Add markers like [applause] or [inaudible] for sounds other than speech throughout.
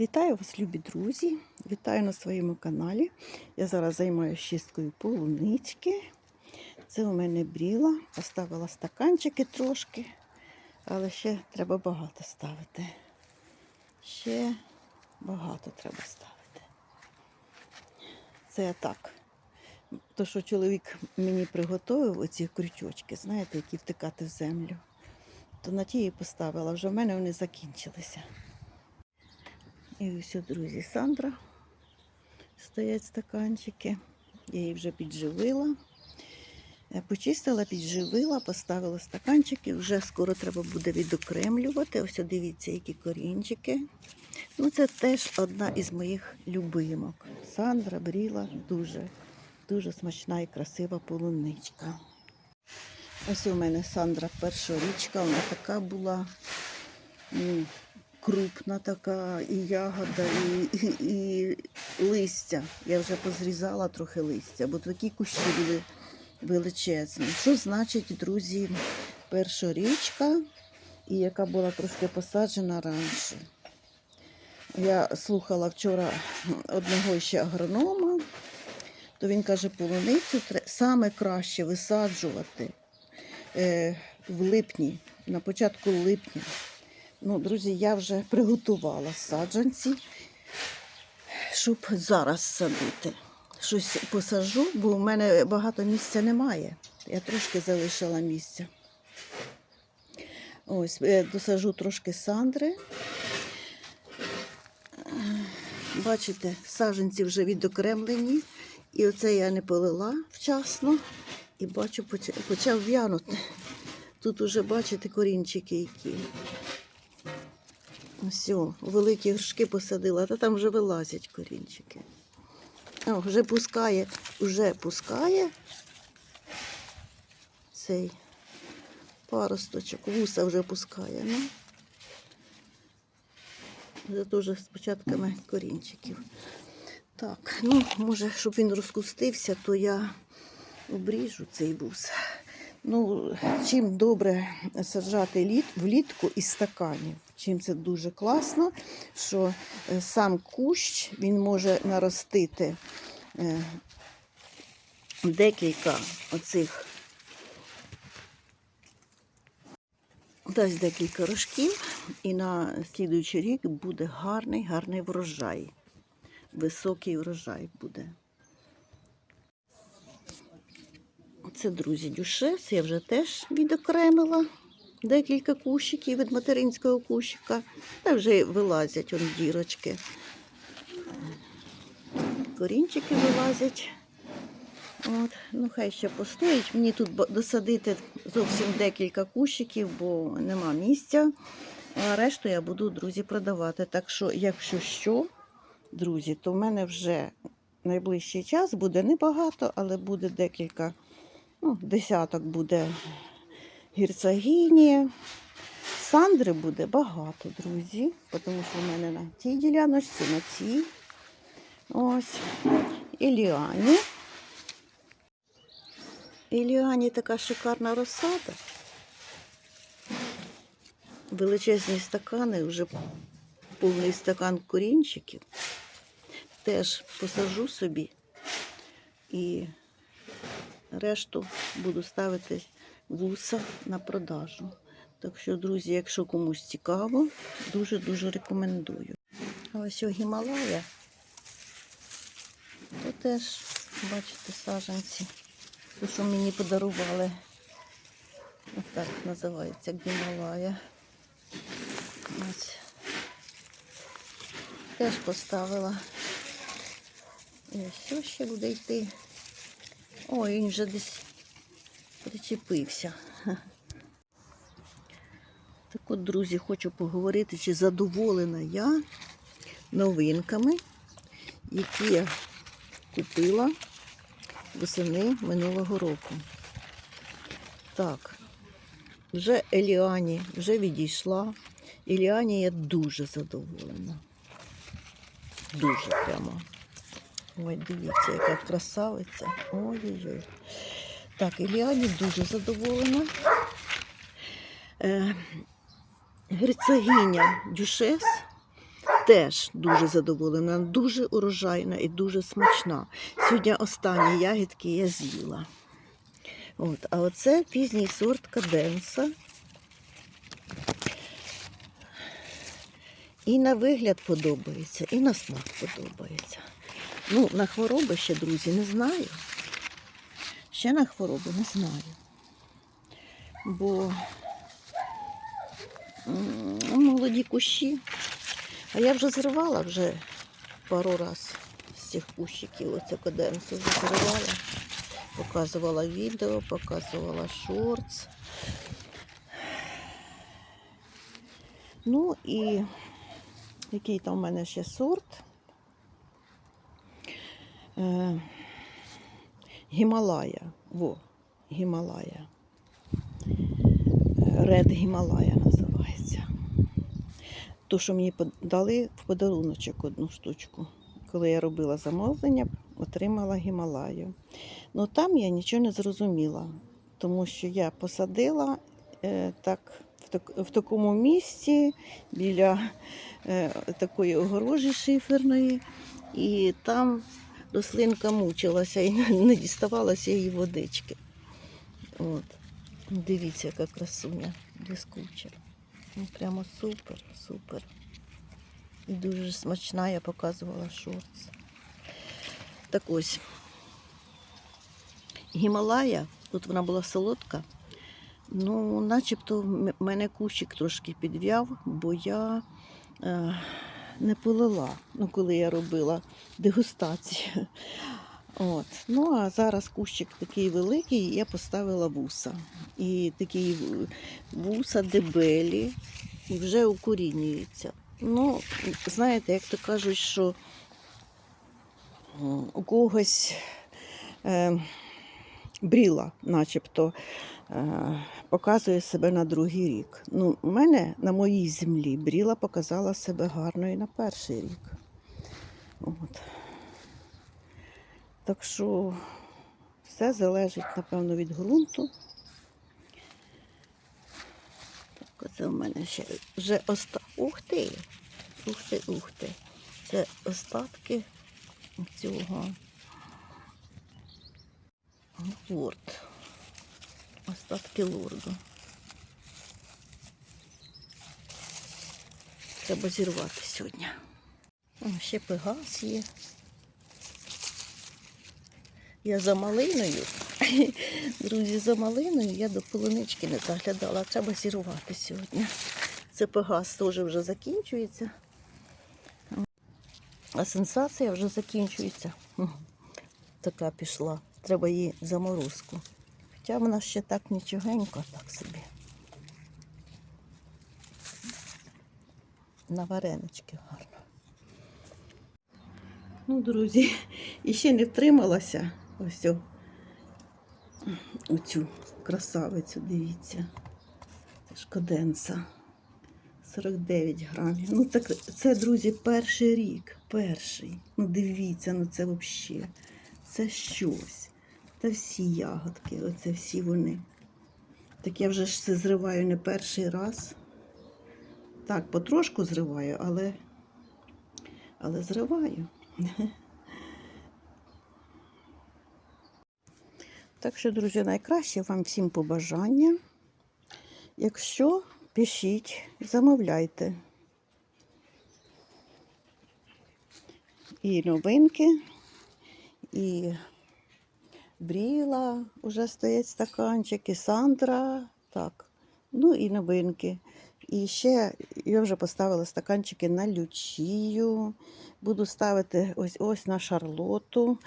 Вітаю вас, любі друзі! Вітаю на своєму каналі. Я зараз займаюся чисткою полунички. Це у мене бріла. Поставила стаканчики трошки, але ще треба багато ставити. Ще багато треба ставити. Це так. То, що чоловік мені приготував, оці крючочки, знаєте, які втикати в землю, то на ті її поставила. Вже в мене вони закінчилися. І ось, друзі, Сандра стоять стаканчики. Я її вже підживила. Е, Почистила, підживила, поставила стаканчики. Вже скоро треба буде відокремлювати. Ось дивіться, які корінчики. Ну, це теж одна із моїх любимок. Сандра бріла дуже, дуже смачна і красива полуничка. Ось у мене Сандра першорічка, вона така була. Крупна така, і ягода, і, і, і листя. Я вже позрізала трохи листя, бо такі кущі були величезні. Що значить, друзі, першорічка, і яка була трошки посаджена раніше. Я слухала вчора одного ще агронома, то він каже, полуницю саме краще висаджувати е, в липні, на початку липня. Ну, друзі, я вже приготувала саджанці, щоб зараз садити. Щось посажу, бо в мене багато місця немає. Я трошки залишила місця. Ось, е, досажу трошки сандри. Бачите, саджанці вже відокремлені. І оце я не полила вчасно. І бачу, почав, в'янути. Тут уже бачите корінчики які. О, великі горшки посадила, та там вже вилазять корінчики. О, вже пускає, вже пускає цей паросточок, вуса вже пускає. Ну. Вже теж з початками корінчиків. Так, ну, може, щоб він розкустився, то я обріжу цей вус. Ну, чим добре саджати літ, влітку із стаканів. Чим це дуже класно, що е, сам кущ він може наростити е, декілька оцих, дасть декілька рожків, і на слідуючий рік буде гарний, гарний врожай. Високий врожай буде. Це, друзі, дюшес. Я вже теж відокремила декілька кущиків від материнського кущика. Та вже вилазять он дірочки. Корінчики вилазять. От. Ну, хай ще постоїть. Мені тут досадити зовсім декілька кущиків, бо нема місця. А решту я буду, друзі, продавати. Так що, якщо що, друзі, то в мене вже найближчий час буде небагато, але буде декілька ну, десяток буде гірцогіні. Сандри буде багато, друзі, тому що в мене на цій діляночці, на цій. Ось. Іліані. Іліані така шикарна розсада. Величезні стакани, вже повний стакан корінчиків. Теж посажу собі і решту буду ставити вуса на продажу. Так що, друзі, якщо комусь цікаво, дуже-дуже рекомендую. А ось о Гімалая, то теж, бачите, саджанці. Те, що мені подарували. Ось так називається Гімалая. Ось. Теж поставила. І ось ще буде йти. Ой, він вже десь причепився. [laughs] Так от, друзі, хочу поговорити, чи задоволена я новинками, які я купила восени минулого року. Так, вже Еліані вже відійшла. Еліані я дуже задоволена. Дуже прямо. Ой, дивіться, яка красавиця. Ой-ой-ой. Так, Іліані дуже задоволена. Е, герцогиня Дюшес теж дуже задоволена, дуже урожайна і дуже смачна. Сьогодні останні ягідки я з'їла. От, а оце пізній сорт каденса. І на вигляд подобається, і на смак подобається. Ну, на хвороби ще, друзі, не знаю. Ще на хвороби не знаю. Бо молоді кущі. А я вже зривала вже пару раз з цих кущиків. Оце каденсу вже зривала. Показувала відео, показувала шортс. Ну і який там в мене ще сорт? Гімалая. Во, Гімалая. Ред Гімалая називається. То, що мені дали в подаруночок одну штучку. Коли я робила замовлення, отримала Гімалаю. Ну там я нічого не зрозуміла, тому що я посадила е, в, так, в такому місці біля е, такої огорожі шиферної, і там рослинка мучилася і не діставалася її водички. От. Дивіться, яка красуня, блискуча. Ну, прямо супер, супер. І дуже смачна, я показувала шорт. Так ось. Гімалая, тут вона була солодка. Ну, начебто в мене кущик трошки підв'яв, бо я е, не полила, ну, коли я робила дегустацію. От. Ну, а зараз кущик такий великий, я поставила вуса. І такі вуса дебелі і вже укорінюються. Ну, знаєте, як то кажуть, що у когось е, бріла, начебто, е, показує себе на другий рік. Ну, у мене на моїй землі бріла показала себе гарно і на перший рік. От. Так що все залежить, напевно, від ґрунту. Так, оце у мене ще вже оста... Ух ти! Ух ти, ух ти. Це остатки цього лорд. Остатки лорду. Треба зірвати сьогодні. Ще пегас є. Я за малиною. [laughs] Друзі, за малиною я до полунички не заглядала. Треба зірвати сьогодні. Це пегас теж вже закінчується. А сенсація вже закінчується. Така пішла. Треба її заморозку. Хоча вона ще так нічогенько, так собі. На варенички гарно. Ну, друзі, [laughs] і ще не втрималася. Ось оцю красавицю, дивіться. Це ж каденса. 49 грамів. Ну, так це, друзі, перший рік. Перший. Ну, дивіться, ну це взагалі. Це щось. Та всі ягодки, оце всі вони. Так я вже ж це зриваю не перший раз. Так, потрошку зриваю, але, але зриваю. Так що, друзі, найкраще вам всім побажання. Якщо пишіть, замовляйте. І новинки, і бріла, вже стоять стаканчики, Сандра, так. Ну і новинки. І ще я вже поставила стаканчики на лючію. Буду ставити ось ось на шарлоту.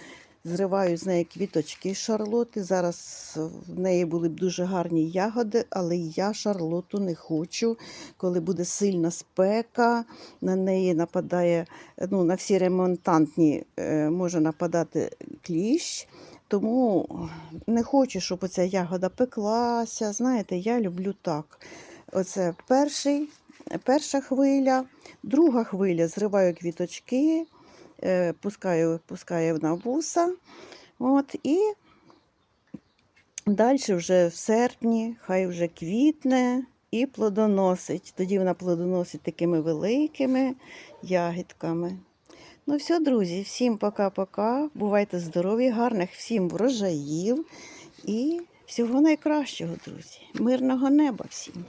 Зриваю з неї квіточки шарлоти. Зараз в неї були б дуже гарні ягоди, але я шарлоту не хочу. Коли буде сильна спека, на неї нападає, ну, на всі ремонтантні е, може нападати кліщ. Тому не хочу, щоб оця ягода пеклася. Знаєте, я люблю так. Оце перший, перша хвиля, друга хвиля зриваю квіточки, е, пускаю, пускаю на вуса. От, і далі вже в серпні, хай вже квітне, і плодоносить. Тоді вона плодоносить такими великими ягідками. Ну все, друзі, всім пока-пока. Бувайте здорові, гарних всім врожаїв і всього найкращого, друзі. Мирного неба всім.